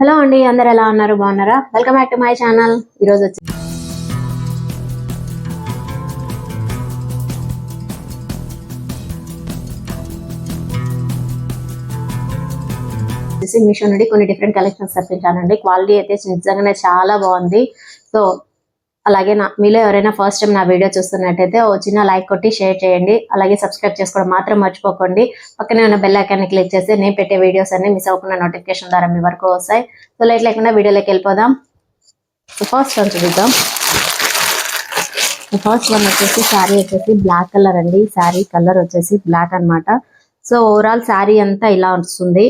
Hello అండి అందరు ఎలా ఉన్నారు? బాగున్నారా? Welcome back to my channel ఈరోజు వచ్చి మిషన్ మీషో నుండి కొన్ని డిఫరెంట్ కలెక్షన్స్ తప్పించానండి. క్వాలిటీ అయితే నిజంగానే చాలా బాగుంది. సో అలాగే నా మీలో ఎవరైనా ఫస్ట్ టైం నా వీడియో చూస్తున్నట్టయితే ఓ చిన్న లైక్ కొట్టి షేర్ చేయండి. అలాగే సబ్స్క్రైబ్ చేసుకోవడం మాత్రం మర్చిపోకండి. పక్కనే ఉన్న బెల్ ఐకాన్ని క్లిక్ చేస్తే నేను పెట్టే వీడియోస్ అన్ని మిస్ అవ్వకుండా నోటిఫికేషన్ ద్వారా మీ వరకు వస్తాయి. సో లైట్ లేకుండా వీడియోలోకి వెళ్ళిపోదాం. ఫస్ట్ వన్ చూద్దాం. ఫస్ట్ వన్ వచ్చేసి శారీ వచ్చేసి బ్లాక్ కలర్ అండి. శారీ కలర్ వచ్చేసి బ్లాక్ అన్నమాట. సో ఓవరాల్ శారీ అంతా ఇలా వస్తుంది.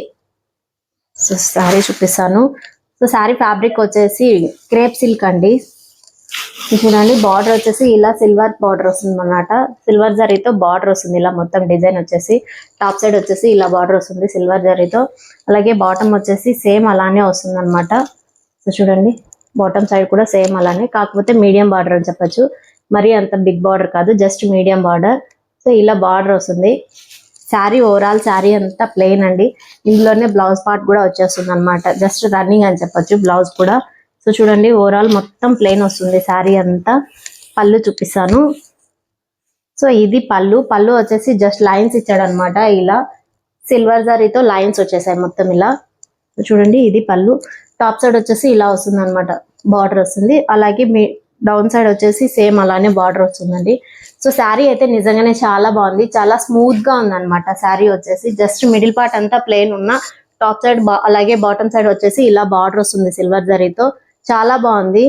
సో శారీ చూపిస్తాను. సో శారీ ఫ్యాబ్రిక్ వచ్చేసి క్రేప్ సిల్క్ అండి. చూడండి బార్డర్ వచ్చేసి ఇలా సిల్వర్ బార్డర్ వస్తుంది అనమాట సిల్వర్ జరీతో బార్డర్ వస్తుంది ఇలా మొత్తం డిజైన్ వచ్చేసి. టాప్ సైడ్ వచ్చేసి ఇలా బార్డర్ వస్తుంది సిల్వర్ జరీతో. అలాగే బాటమ్ వచ్చేసి సేమ్ అలానే వస్తుంది అనమాట సో చూడండి బాటమ్ సైడ్ కూడా సేమ్ అలానే. కాకపోతే మీడియం బార్డర్ అని చెప్పొచ్చు. మరీ అంత బిగ్ బార్డర్ కాదు జస్ట్ మీడియం బార్డర్ సో ఇలా బార్డర్ వస్తుంది. శారీ ఓవరాల్ శారీ అంతా ప్లెయిన్ అండి. ఇందులోనే బ్లౌజ్ పార్ట్ కూడా వచ్చేస్తుంది అనమాట జస్ట్ రన్నింగ్ అని చెప్పొచ్చు బ్లౌజ్ కూడా. సో చూడండి ఓవరాల్ మొత్తం ప్లెయిన్ వస్తుంది. శారీ అంతా పళ్ళు చూపిస్తాను. సో ఇది పళ్ళు. పళ్ళు వచ్చేసి జస్ట్ లైన్స్ ఇచ్చాడు అనమాట ఇలా. సిల్వర్ జారీతో లైన్స్ వచ్చేసాయి మొత్తం ఇలా. చూడండి ఇది పళ్ళు. టాప్ సైడ్ వచ్చేసి ఇలా వస్తుంది అనమాట బార్డర్ వస్తుంది. అలాగే మీ డౌన్ సైడ్ వచ్చేసి సేమ్ అలానే బార్డర్ వస్తుందండి. సో శారీ అయితే నిజంగానే చాలా బాగుంది. చాలా స్మూత్గా ఉంది శారీ వచ్చేసి. జస్ట్ మిడిల్ పార్ట్ అంతా ప్లెయిన్ ఉన్న టాప్ సైడ్ అలాగే బాటమ్ సైడ్ వచ్చేసి ఇలా బార్డర్ వస్తుంది సిల్వర్ జరీతో చాలా బాగుంది.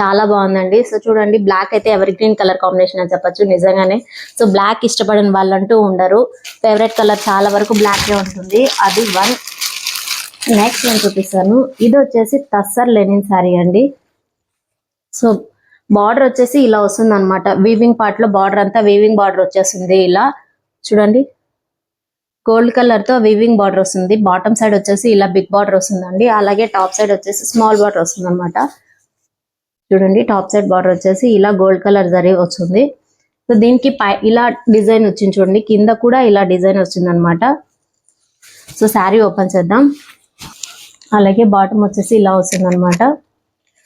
చాలా బాగుందండి. సో చూడండి బ్లాక్ అయితే ఎవర్ గ్రీన్ కలర్ కాంబినేషన్ అని చెప్పొచ్చు నిజంగానే. సో బ్లాక్ ఇష్టపడిన వాళ్ళంటూ ఉండరు. ఫేవరెట్ కలర్ చాలా వరకు బ్లాక్ ఉంటుంది. అది వన్ నెక్స్ట్ నేను చూపిస్తాను. ఇది వచ్చేసి తస్సర్ లెనిన్ శారీ అండి. సో బార్డర్ వచ్చేసి ఇలా వస్తుంది అనమాట వీవింగ్ పార్ట్లో బార్డర్ అంతా వీవింగ్ బార్డర్ వచ్చేస్తుంది ఇలా. చూడండి. గోల్డ్ కలర్తో వీవింగ్ బార్డర్ వస్తుంది. బాటమ్ సైడ్ వచ్చేసి ఇలా బిగ్ బార్డర్ వస్తుందండి. అలాగే టాప్ సైడ్ వచ్చేసి స్మాల్ బార్డర్ వస్తుంది అనమాట చూడండి టాప్ సైడ్ బార్డర్ వచ్చేసి ఇలా గోల్డ్ కలర్ జరీ వస్తుంది. సో దీనికి పై ఇలా డిజైన్ వచ్చింది చూడండి. కింద కూడా ఇలా డిజైన్ వచ్చింది అనమాట సో శారీ ఓపెన్ చేద్దాం. అలాగే బాటమ్ వచ్చేసి ఇలా వస్తుంది అనమాట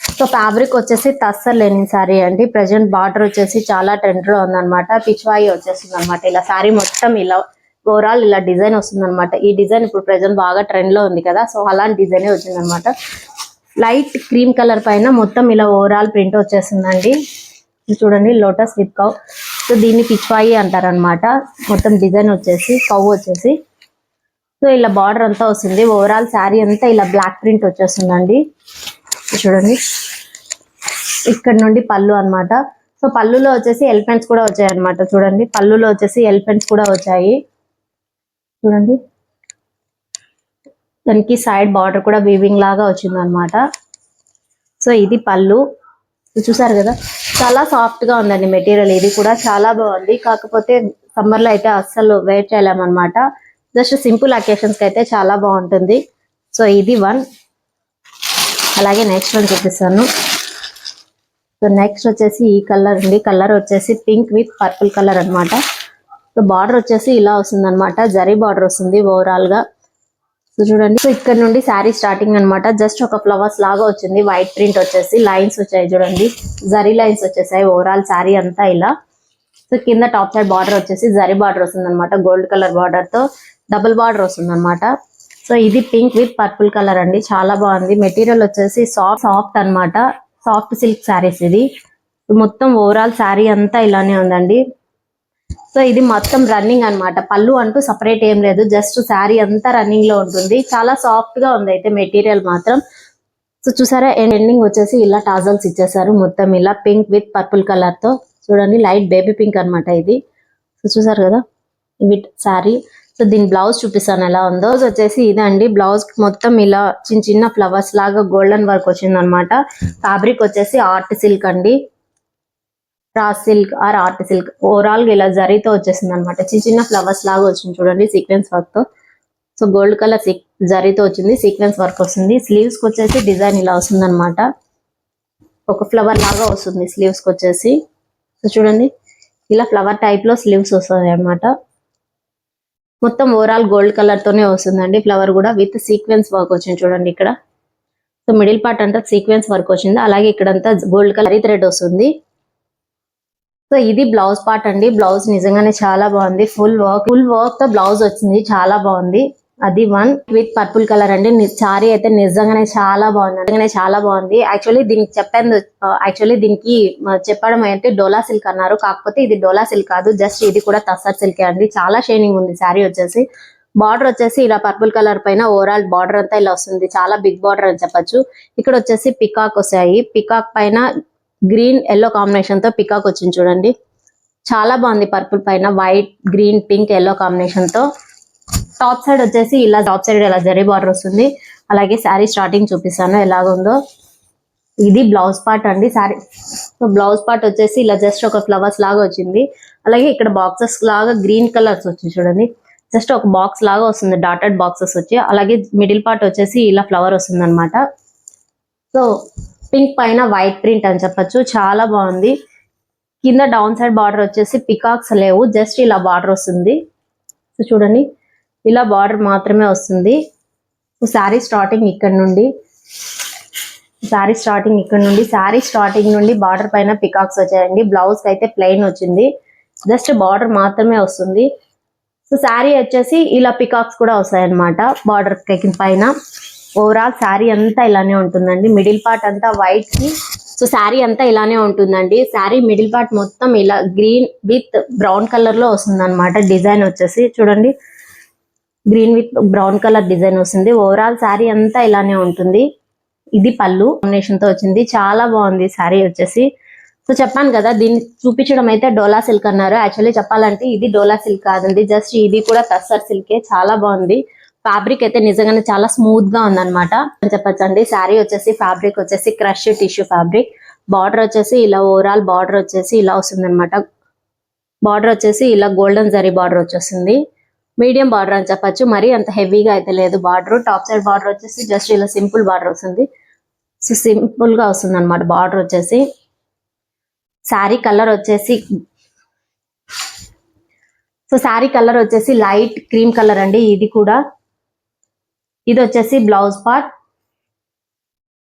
సో ఫ్యాబ్రిక్ వచ్చేసి తస్సర్ లేని శారీ అండి. ప్రజెంట్ బార్డర్ వచ్చేసి చాలా ట్రెండ్లో ఉందన్నమాట. పిచ్వాయి వచ్చేస్తుంది అనమాట ఇలా శారీ మొత్తం ఇలా ఓవరాల్ ఇలా డిజైన్ వస్తుంది అనమాట ఈ డిజైన్ ఇప్పుడు ప్రజెంట్ బాగా ట్రెండ్లో ఉంది కదా సో అలాంటి డిజైన్ వచ్చింది అనమాట లైట్ క్రీమ్ కలర్ పైన మొత్తం ఇలా ఓవరాల్ ప్రింట్ వచ్చేసిందండి చూడండి లోటస్ విత్ కవ్ సో దీన్ని పిచ్వాయి అంటారనమాట మొత్తం డిజైన్ వచ్చేసి కవ్ వచ్చేసి. సో ఇలా బార్డర్ అంతా వస్తుంది. ఓవరాల్ శారీ అంతా ఇలా బ్లాక్ ప్రింట్ వచ్చేస్తుందండి. చూడండి. ఇక్కడ నుండి పళ్ళు అన్నమాట. సో పళ్ళులో వచ్చేసి ఎలిఫెంట్స్ కూడా వచ్చాయి అనమాట చూడండి పళ్ళులో వచ్చేసి ఎలిఫెంట్స్ కూడా వచ్చాయి. చూడండి. దానికి సైడ్ బార్డర్ కూడా వీవింగ్ లాగా వచ్చింది అనమాట సో ఇది పళ్ళు. చూసారు కదా? చాలా సాఫ్ట్గా ఉందండి మెటీరియల్ ఇది కూడా చాలా బాగుంది. కాకపోతే సమ్మర్లో అయితే అస్సలు వేర్ చేయలేమన్నమాట. జస్ట్ సింపుల్ అకేషన్స్కి అయితే చాలా బాగుంటుంది. సో ఇది వన్ అలాగే నెక్స్ట్ వన్ చూపిస్తాను. సో నెక్స్ట్ వచ్చేసి ఈ కలర్ అండి కలర్ వచ్చేసి పింక్ విత్ పర్పుల్ కలర్ అన్నమాట. బార్డర్ వచ్చేసి ఇలా వస్తుంది అనమాట జరీ బార్డర్ వస్తుంది ఓవరాల్గా. సో చూడండి. సో ఇక్కడ నుండి శారీ స్టార్టింగ్ అన్నమాట. జస్ట్ ఒక ఫ్లవర్స్ లాగా వచ్చింది. వైట్ ప్రింట్ వచ్చేసి లైన్స్ వచ్చాయి చూడండి. జరీ లైన్స్ వచ్చేసాయి ఓవరాల్ శారీ అంతా ఇలా. సో కింద టాప్ సైడ్ బార్డర్ వచ్చేసి జరీ బార్డర్ వస్తుంది అనమాట గోల్డ్ కలర్ బార్డర్తో డబుల్ బార్డర్ వస్తుంది అనమాట సో ఇది పింక్ విత్ పర్పుల్ కలర్ అండి. చాలా బాగుంది. మెటీరియల్ వచ్చేసి సాఫ్ట్ సాఫ్ట్ అన్నమాట. సాఫ్ట్ సిల్క్ శారీస్ ఇది. మొత్తం ఓవరాల్ శారీ అంతా ఇలానే ఉందండి. సో ఇది మొత్తం రన్నింగ్ అన్నమాట. పళ్ళు అంటూ సపరేట్ ఏం లేదు. జస్ట్ శారీ అంతా రన్నింగ్లో ఉంటుంది. చాలా సాఫ్ట్గా ఉంది అయితే మెటీరియల్ మాత్రం. సో చూసారా ఎండింగ్ వచ్చేసి ఇలా టాజల్స్ ఇచ్చేసారు మొత్తం. ఇలా పింక్ విత్ పర్పుల్ కలర్తో. చూడండి లైట్ బేబీ పింక్ అన్నమాట ఇది. సో చూసారు కదా విత్ శారీ సో దీని బ్లౌజ్ చూపిస్తాను ఎలా ఉందో. సో వచ్చేసి ఇదండి బ్లౌజ్ మొత్తం ఇలా చిన్న చిన్న ఫ్లవర్స్ లాగా గోల్డెన్ వర్క్ వచ్చింది అనమాట ఫ్యాబ్రిక్ వచ్చేసి ఆర్ట్ సిల్క్ అండి. Raw silk are art silk. ఓవరాల్గా ఇలా జరీతో వచ్చేసింది అనమాట చిన్న చిన్న ఫ్లవర్స్ లాగా వచ్చింది చూడండి సీక్వెన్స్ వర్క్తో. సో గోల్డ్ కలర్ జరీతో వచ్చింది సీక్వెన్స్ వర్క్ వస్తుంది. స్లీవ్స్కి వచ్చేసి డిజైన్ ఇలా వస్తుంది అనమాట ఒక ఫ్లవర్ లాగా వస్తుంది స్లీవ్స్కి వచ్చేసి. సో చూడండి ఇలా ఫ్లవర్ టైప్లో స్లీవ్స్ వస్తుంది అనమాట మొత్తం ఓవరాల్ గోల్డ్ కలర్ తోనే వస్తుందండి ఫ్లవర్ కూడా విత్ సీక్వెన్స్ వర్క్ వచ్చింది చూడండి ఇక్కడ. సో మిడిల్ పార్ట్ అంతా సీక్వెన్స్ వర్క్ వచ్చింది. అలాగే ఇక్కడంతా గోల్డ్ కలర్ థ్రెడ్ వస్తుంది. సో ఇది బ్లౌజ్ పార్ట్ అండి. బ్లౌజ్ నిజంగానే చాలా బాగుంది. ఫుల్ వర్క్ ఫుల్ వర్క్తో బ్లౌజ్ వచ్చింది. చాలా బాగుంది. అది వన్ విత్ పర్పుల్ కలర్ అండి. సారీ అయితే నిజంగానే చాలా బాగుంది. నిజంగానే చాలా బాగుంది. యాక్చువల్లీ దీనికి చెప్పాను యాక్చువల్లీ దీనికి చెప్పడం అయితే డోలా సిల్క్ అన్నారు. కాకపోతే ఇది డోలా సిల్క్ కాదు. జస్ట్ ఇది కూడా తస్సర్ సిల్క్ అండి. చాలా షైనింగ్ ఉంది సారీ వచ్చేసి. బార్డర్ వచ్చేసి ఇలా పర్పుల్ కలర్ పైన ఓవరాల్ బార్డర్ అంతా ఇలా వస్తుంది. చాలా బిగ్ బార్డర్ అని చెప్పొచ్చు. ఇక్కడ వచ్చేసి పికాక్ వస్తాయి. పికాక్ పైన గ్రీన్ ఎల్లో కాంబినేషన్తో పికాక్ వచ్చింది చూడండి. చాలా బాగుంది పర్పుల్ పైన. వైట్ గ్రీన్ పింక్ ఎల్లో కాంబినేషన్తో. టాప్ సైడ్ వచ్చేసి ఇలా టాప్ సైడ్ ఇలా జరీ బార్డర్ వస్తుంది. అలాగే శారీ స్టార్టింగ్ చూపిస్తాను ఎలాగుందో ఇది బ్లౌజ్ పార్ట్ అండి. శారీ సో బ్లౌజ్ పార్ట్ వచ్చేసి ఇలా జస్ట్ ఒక ఫ్లవర్స్ లాగా వచ్చింది. అలాగే ఇక్కడ బాక్సెస్ లాగా గ్రీన్ కలర్స్ వచ్చి చూడండి. జస్ట్ ఒక బాక్స్ లాగా వస్తుంది. డాటెడ్ బాక్సెస్ వచ్చి. అలాగే మిడిల్ పార్ట్ వచ్చేసి ఇలా ఫ్లవర్ వస్తుంది అనమాట సో పింక్ పైన వైట్ ప్రింట్ అని చెప్పొచ్చు. చాలా బాగుంది. కింద డౌన్ సైడ్ బార్డర్ వచ్చేసి పికాక్స్ లేవు. జస్ట్ ఇలా బార్డర్ వస్తుంది. సో చూడండి ఇలా బార్డర్ మాత్రమే వస్తుంది. శారీ స్టార్టింగ్ ఇక్కడ నుండి శారీ స్టార్టింగ్ ఇక్కడ నుండి శారీ స్టార్టింగ్ నుండి బార్డర్ పైన పికాక్స్ వచ్చాయండి. బ్లౌజ్ అయితే ప్లెయిన్ వచ్చింది. జస్ట్ బార్డర్ మాత్రమే వస్తుంది. సో శారీ వచ్చేసి ఇలా పికాక్స్ కూడా వస్తాయి అనమాట బార్డర్ పైన. ఓవరాల్ శారీ అంతా ఇలానే ఉంటుందండి. మిడిల్ పార్ట్ అంతా వైట్కి. సో శారీ అంతా ఇలానే ఉంటుందండి. శారీ మిడిల్ పార్ట్ మొత్తం ఇలా గ్రీన్ విత్ బ్రౌన్ కలర్లో వస్తుంది అనమాట డిజైన్ వచ్చేసి చూడండి. Green with brown colour design వస్తుంది. ఓవరాల్ శారీ అంతా ఇలానే ఉంటుంది. ఇది పళ్ళు కాంబినేషన్తో వచ్చింది. చాలా బాగుంది శారీ వచ్చేసి. సో చెప్పాను కదా దీన్ని చూపించడం అయితే డోలా సిల్క్ అన్నారు. యాక్చువల్లీ చెప్పాలంటే ఇది డోలా సిల్క్ కాదండి. జస్ట్ ఇది కూడా తస్సర్ సిల్కే. చాలా బాగుంది. ఫ్యాబ్రిక్ అయితే నిజంగానే చాలా స్మూత్గా ఉందన్నమాట. చెప్పచ్చండి చెప్పొచ్చు అండి శారీ వచ్చేసి ఫ్యాబ్రిక్ వచ్చేసి క్రష్ టిష్యూ ఫ్యాబ్రిక్. బార్డర్ వచ్చేసి ఇలా ఓవరాల్ బార్డర్ వచ్చేసి ఇలా వస్తుంది అనమాట బార్డర్ వచ్చేసి ఇలా గోల్డెన్ జరీ బార్డర్ వచ్చేసింది మీడియం బార్డర్ అని చెప్పొచ్చు మరి అంత హెవీగా అయితే లేదు బార్డర్. టాప్ సైడ్ బార్డర్ వచ్చేసి జస్ట్ ఇలా సింపుల్ బార్డర్ వస్తుంది. సో సింపుల్గా వస్తుంది అనమాట బార్డర్ వచ్చేసి. శారీ కలర్ వచ్చేసి సో శారీ కలర్ వచ్చేసి లైట్ క్రీమ్ కలర్ అండి ఇది కూడా. ఇది వచ్చేసి బ్లౌజ్ పార్ట్.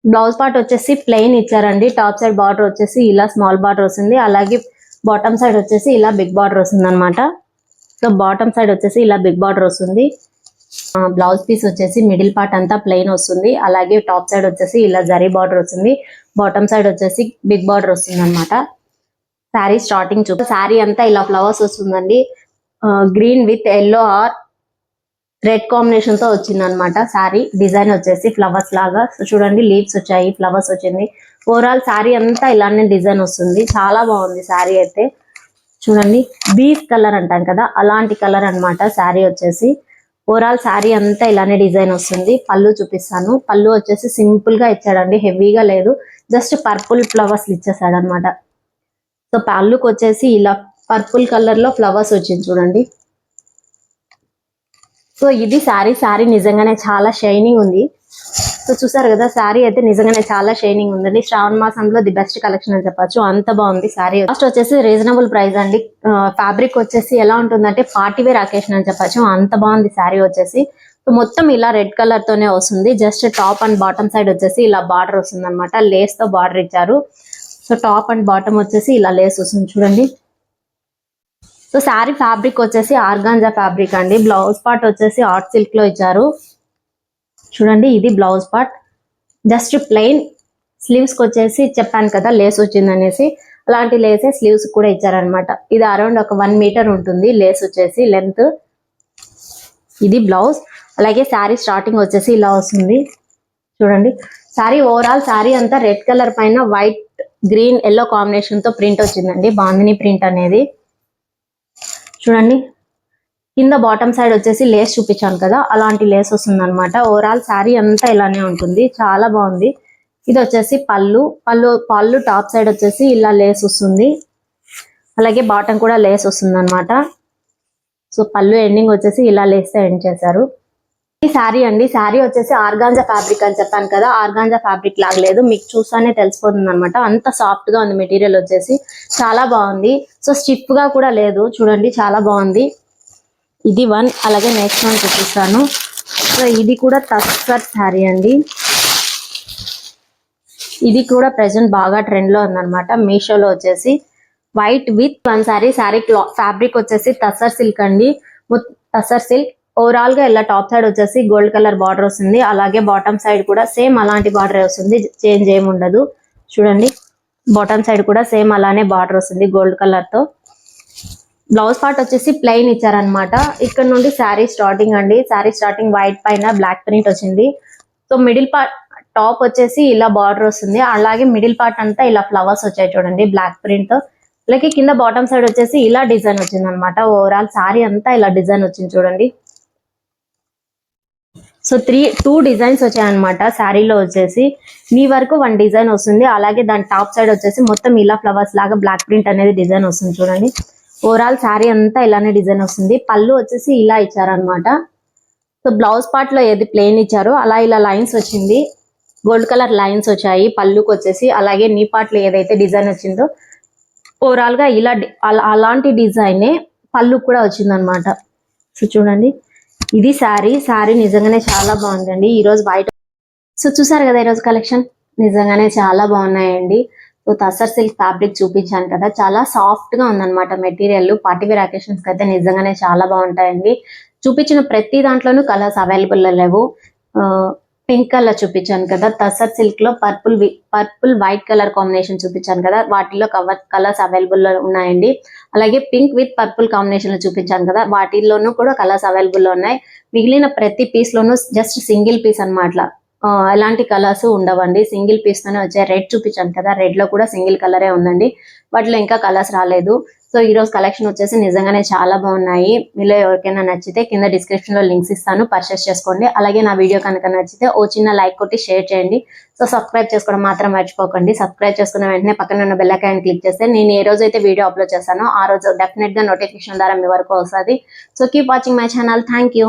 బ్లౌజ్ పార్ట్ వచ్చేసి ప్లెయిన్ ఇచ్చారండి. టాప్ సైడ్ బార్డర్ వచ్చేసి ఇలా స్మాల్ బార్డర్ వస్తుంది. అలాగే బాటమ్ సైడ్ వచ్చేసి ఇలా బిగ్ బార్డర్ వస్తుంది అనమాట సో బాటమ్ సైడ్ వచ్చేసి ఇలా బిగ్ బార్డర్ వస్తుంది. బ్లౌజ్ పీస్ వచ్చేసి మిడిల్ పార్ట్ అంతా ప్లెయిన్ వస్తుంది. అలాగే టాప్ సైడ్ వచ్చేసి ఇలా జరీ బార్డర్ వస్తుంది. బాటమ్ సైడ్ వచ్చేసి బిగ్ బార్డర్ వస్తుంది అనమాట శారీ స్టార్టింగ్ చూపు శారీ అంతా ఇలా ఫ్లవర్స్ వస్తుందండి. Green with yellow or red కాంబినేషన్తో వచ్చింది అనమాట సారీ. డిజైన్ వచ్చేసి ఫ్లవర్స్ లాగా. చూడండి లీవ్స్ వచ్చాయి ఫ్లవర్స్ వచ్చింది. ఓవరాల్ సారీ అంతా ఇలానే డిజైన్ వస్తుంది. చాలా బాగుంది సారీ అయితే. చూడండి బీఫ్ కలర్ అంటాం కదా అలాంటి కలర్ అన్నమాట సారీ వచ్చేసి. ఓవరాల్ సారీ అంతా ఇలానే డిజైన్ వస్తుంది. పళ్ళు చూపిస్తాను. పళ్ళు వచ్చేసి సింపుల్గా ఇచ్చాడండి. హెవీగా లేదు. జస్ట్ పర్పుల్ ఫ్లవర్స్ ఇచ్చేసాడు అనమాట సో పళ్ళుకి వచ్చేసి ఇలా పర్పుల్ కలర్లో ఫ్లవర్స్ వచ్చింది చూడండి. సో ఇది శారీ శారీ నిజంగానే చాలా షైనింగ్ ఉంది. సో చూసారు కదా శారీ అయితే నిజంగానే చాలా షైనింగ్ ఉందండి. శ్రావణ మాసంలో ది బెస్ట్ కలెక్షన్ అని చెప్పొచ్చు. అంత బాగుంది శారీ. కాస్ట్ వచ్చేసి రీజనబుల్ ప్రైస్ అండి. ఫ్యాబ్రిక్ వచ్చేసి ఎలా ఉంటుందంటే పార్టీ వేర్ అకేషన్ అని చెప్పచ్చు. అంత బాగుంది శారీ వచ్చేసి. సో మొత్తం ఇలా రెడ్ కలర్ తోనే వస్తుంది. Just top and bottom side వచ్చేసి ఇలా బార్డర్ వస్తుంది అనమాట లేస్తో బార్డర్ ఇచ్చారు. సో టాప్ అండ్ బాటమ్ వచ్చేసి ఇలా లేస్ వస్తుంది. చూడండి. సో శారీ ఫ్యాబ్రిక్ వచ్చేసి ఆర్గాంజా ఫ్యాబ్రిక్ అండి. బ్లౌజ్ పార్ట్ వచ్చేసి ఆర్ట్ సిల్క్లో ఇచ్చారు. చూడండి ఇది బ్లౌజ్ పార్ట్. జస్ట్ ప్లెయిన్ స్లీవ్స్కి వచ్చేసి చెప్పాను కదా లేస్ వచ్చింది అనేసి అలాంటి లేసే స్లీవ్స్ కూడా ఇచ్చారనమాట. ఇది అరౌండ్ ఒక వన్ మీటర్ ఉంటుంది. లేస్ వచ్చేసి లెంత్ ఇది బ్లౌజ్. అలాగే శారీ స్టార్టింగ్ వచ్చేసి ఇలా వస్తుంది. చూడండి శారీ ఓవరాల్ శారీ అంతా రెడ్ కలర్ పైన వైట్ గ్రీన్ ఎల్లో కాంబినేషన్తో ప్రింట్ వచ్చిందండి. బాందిని ప్రింట్ అనేది. చూడండి. కింద బాటమ్ సైడ్ వచ్చేసి లేస్ చూపించాను కదా అలాంటి లేస్ వస్తుంది అనమాట ఓవరాల్ శారీ అంతా ఇలానే ఉంటుంది. చాలా బాగుంది. ఇది వచ్చేసి పళ్ళు. పళ్ళు పళ్ళు టాప్ సైడ్ వచ్చేసి ఇలా లేస్ వస్తుంది. అలాగే బాటమ్ కూడా లేస్ వస్తుంది అనమాట సో పళ్ళు ఎండింగ్ వచ్చేసి ఇలా లేస్తే ఎండ్ చేశారు. ఈ శారీ అండి. శారీ వచ్చేసి ఆర్గాంజా ఫ్యాబ్రిక్ అని చెప్పాను కదా. ఆర్గాంజా ఫ్యాబ్రిక్ లాగలేదు మీకు చూసానే తెలిసిపోతుంది అనమాట అంత సాఫ్ట్గా ఉంది మెటీరియల్ వచ్చేసి. చాలా బాగుంది. సో స్టిఫ్గా కూడా లేదు. చూడండి చాలా బాగుంది. ఇది వన్. అలాగే నెక్స్ట్ వన్ చూపిస్తాను. సో ఇది కూడా తస్సర్ శారీ అండి. ఇది కూడా ప్రెసెంట్ బాగా ట్రెండ్లో ఉందన్నమాట. మీషోలో వచ్చేసి. White with one sari sari క్లా ఫ్యాబ్రిక్ వచ్చేసి తసర్ సిల్క్ అండి. తసర్ సిల్క్ ఓవరాల్గా ఇలా టాప్ సైడ్ వచ్చేసి గోల్డ్ కలర్ బార్డర్ వస్తుంది. అలాగే బాటమ్ సైడ్ కూడా సేమ్ అలాంటి బార్డర్ వస్తుంది. చేంజ్ ఏమి ఉండదు. చూడండి. బాటమ్ సైడ్ కూడా సేమ్ అలానే బార్డర్ వస్తుంది గోల్డ్ కలర్తో. బ్లౌజ్ పార్ట్ వచ్చేసి ప్లెయిన్ ఇచ్చారనమాట ఇక్కడ నుండి శారీ స్టార్టింగ్ అండి. శారీ స్టార్టింగ్ వైట్ పైన బ్లాక్ ప్రింట్ వచ్చింది. సో మిడిల్ పార్ట్ టాప్ వచ్చేసి ఇలా బార్డర్ వస్తుంది. అలాగే మిడిల్ పార్ట్ అంతా ఇలా ఫ్లవర్స్ వచ్చాయి చూడండి బ్లాక్ ప్రింట్తో. అలాగే కింద బాటమ్ సైడ్ వచ్చేసి ఇలా డిజైన్ వచ్చింది అనమాట ఓవరాల్ శారీ అంతా ఇలా డిజైన్ వచ్చింది చూడండి. సో త్రీ టూ డిజైన్స్ వచ్చాయన్నమాట. శారీలో వచ్చేసి మీ వరకు వన్ డిజైన్ వస్తుంది. అలాగే దాని టాప్ సైడ్ వచ్చేసి మొత్తం ఇలా ఫ్లవర్స్ లాగా బ్లాక్ ప్రింట్ అనేది డిజైన్ వస్తుంది చూడండి. ఓవరాల్ శారీ అంతా ఇలానే డిజైన్ వస్తుంది. పళ్ళు వచ్చేసి ఇలా ఇచ్చారనమాట సో బ్లౌజ్ పార్ట్లో ఏది ప్లెయిన్ ఇచ్చారో అలా ఇలా లైన్స్ వచ్చింది. గోల్డ్ కలర్ లైన్స్ వచ్చాయి. పళ్ళుకి వచ్చేసి అలాగే నీ పార్ట్లో ఏదైతే డిజైన్ వచ్చిందో ఓవరాల్గా ఇలా డి- అలాంటి డిజైనే పళ్ళు కూడా వచ్చిందనమాట సో చూడండి. ఇది శారీ. శారీ నిజంగానే చాలా బాగుందండి. ఈ రోజు బయట సో చూసారు కదా ఈరోజు కలెక్షన్? నిజంగానే చాలా బాగున్నాయండి. సో తసర్ సిల్క్ ఫ్యాబ్రిక్ చూపించాను కదా. చాలా సాఫ్ట్గా ఉందన్నమాట మెటీరియల్. పార్టీ వేర్ అకేషన్స్కి అయితే నిజంగానే చాలా బాగుంటాయండి. చూపించిన ప్రతి దాంట్లోనూ కలర్స్ అవైలబుల్ లేవు. పింక్ కలర్ చూపించాను కదా. తసర్ సిల్క్లో purple purple white colour combination చూపించాను కదా. వాటిలో కవర్ కలర్స్ అవైలబుల్ ఉన్నాయండి. అలాగే పింక్ విత్ పర్పుల్ కాంబినేషన్లో చూపించాను కదా. వాటిల్లోనూ కూడా కలర్స్ అవైలబుల్ ఉన్నాయి. మిగిలిన ప్రతి పీస్ లోనూ జస్ట్ సింగిల్ పీస్ అన్నమాట. ఆ, ఎలాంటి కలర్స్ ఉండవండి. సింగిల్ పీస్ తోనే వచ్చాయి రెడ్ చూపించాను కదా. రెడ్లో కూడా సింగిల్ కలరే ఉందండి. వాటిలో ఇంకా కలర్స్ రాలేదు. సో ఈ రోజు కలెక్షన్ వచ్చేసి నిజంగానే చాలా బాగున్నాయి. మీలో ఎవరికైనా నచ్చితే కింద డిస్క్రిప్షన్లో లింక్స్ ఇస్తాను పర్చేస్ చేసుకోండి. అలాగే నా వీడియో కనుక నచ్చితే ఓ చిన్న లైక్ కొట్టి షేర్ చేయండి. సో సబ్స్క్రైబ్ చేసుకోవడం మాత్రం మర్చిపోకండి. సబ్స్క్రైబ్ చేసుకున్న వెంటనే పక్కన ఉన్న బెల్ క్లిక్ చేస్తే నేను ఏ రోజు అయితే వీడియో అప్లోడ్ చేస్తానో ఆ రోజు డెఫినెట్గా నోటిఫికేషన్ ద్వారా మీ వరకు వస్తుంది. So keep watching my channel thank you